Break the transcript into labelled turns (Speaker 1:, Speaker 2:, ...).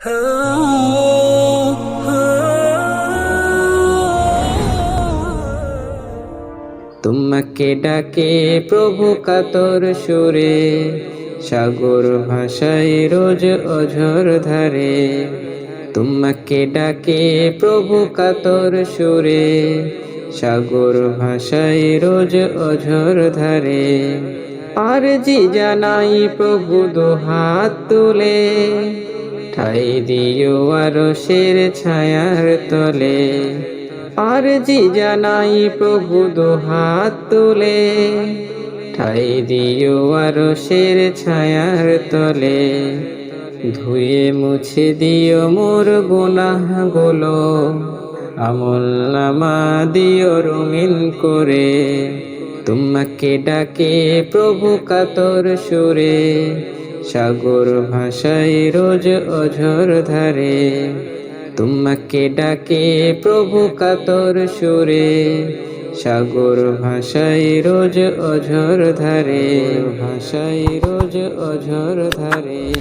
Speaker 1: তোমাকে ডাকে প্রভু কাতর সুরে, সাগর ভাষায় রোজ অঝর ধারে। তোমাকে ডাকে প্রভু কাতর সুরে, সাগর ভাষায় রোজ অঝর ধারে। আর জি জানাই প্রভু হাত তুলে ঠাই দিও আরও শের ছায়ার তলে। আর জি জানাই প্রভু হাত তুলে। ঠাই দিও আরও শের ছায়ার তলে। ধুয়ে মুছে দিও মোর গুনাহগুলো আমল নামা দিও রঙিন করে। তোমাকে ডাকে প্রভু কাতর সুরে। সাগর ভাষায় রোজ অঝর ধারে। তোমাকে ডাকে প্রভু কাতর সুরে। সাগর ভাষায় রোজ অঝর ধারে। ভাষায় রোজ অঝর ধারে।